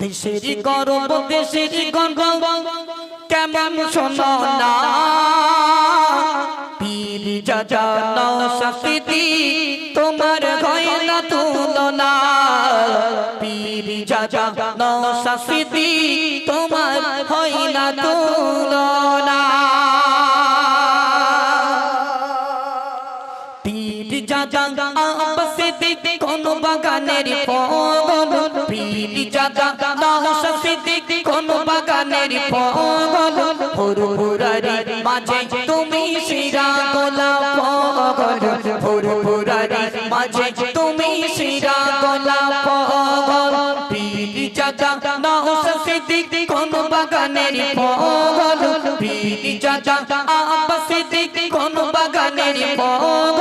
দেশের গর্ব দেশের গর্ব কেমন শোনো না? পীর যাজা নশাস্তি তোমার হয় না তুলনা। পীর যাজা নশাস্তি তোমার হয় না তুলনা। পীর যাজা আবাসে দিতে কোন বাগানের ফল পীর যাজা নশাস্তি দিতে কোন বাগানের ফল ফুরফুরারি মাঝে তুমি শিরা গোলাপ ফল ফুরফুরারি মাঝে তুমি শিরা গোলাপ ফল পীর যাজা নশাস্তি দিতে কোন বাগানের ফল পীর যাজা আবাসে দিতে কোন বাগানের ফল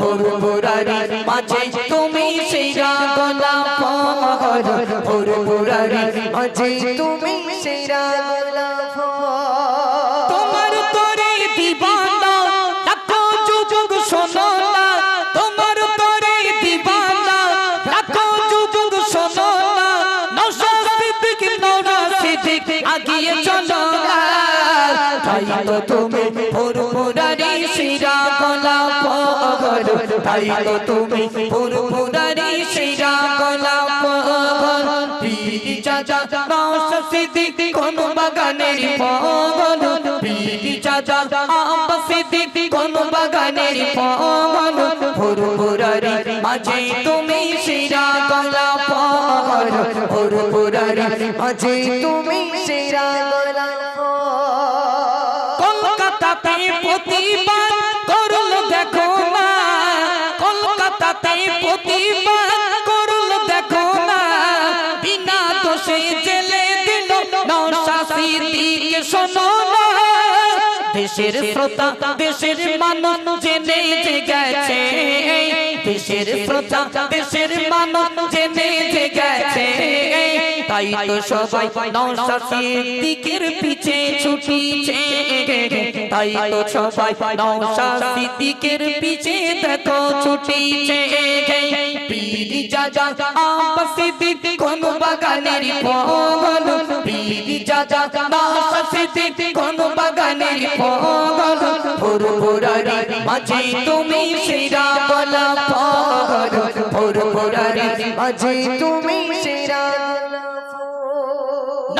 ফুরফুরারি মাঝে তুমি ফল ফুরফুরারি মাঝে তুমি গোলাপ তোমার তোরে দিবানা লাখো যুগ শোনো না তোমার তোরে দিবানা লাখো যুগ শোনো না নশা সিদ্দিক আগিয়ে চলো। তাই তো তুমি ফল তাই তো তুমি ফুরফুরারি শিরা গোলাপ পীর চাচা সিদ্দিক কোন বাগানের ফল পীর চাচা আব্বা সিদ্দিক কোন বাগানের ফল ফুরফুরারি মাঝে তুমি শিরা গোলাপ ফুরফুরারি মাঝে তুমি কলকাতাতে প্রতিবার করল দেখো না। বিনা দোষে জেলে দিল নশাসি দিকে শোনো না। দেশের শ্রোতা, দেশের মানুষ জেনে যে গেছে দেশের শ্রোতা, দেশের মানুষ জেনে যে গেছে তাই তো সবাই নশাসি দিকের পিছে ছুটিছে তাই তো সবাই নশাসি দিকের পিছে দেখো ছুটিছে পীর যাজা আবাসি দিক কোন বাগানের ফল পীর যাজা নশাসি দিক কোন বাগানের ফল ফুরফুরারি মাঝে তুমি শিরা বলা ফল ফুরফুরারি মাঝে তুমি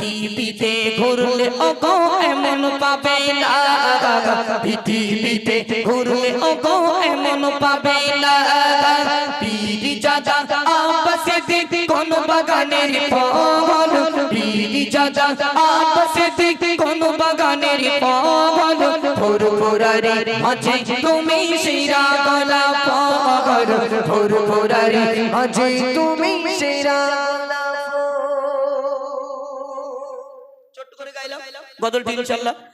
পৃথিবীতে ঘুরলে ওগো এমন পাবে না। পৃথিবীতে ঘুরলে ওগো এমন পাবে না। পীর যাজা আবাসে দিক কোন বাগানের ফল। পীর যাজা আবাসে দিক কোন বাগানের ফল। ফুরফুরারি মাঝে তুমি শিরা গলা ফল। ফুরফুরারি মাঝে তুমি শিরা ছোট্ট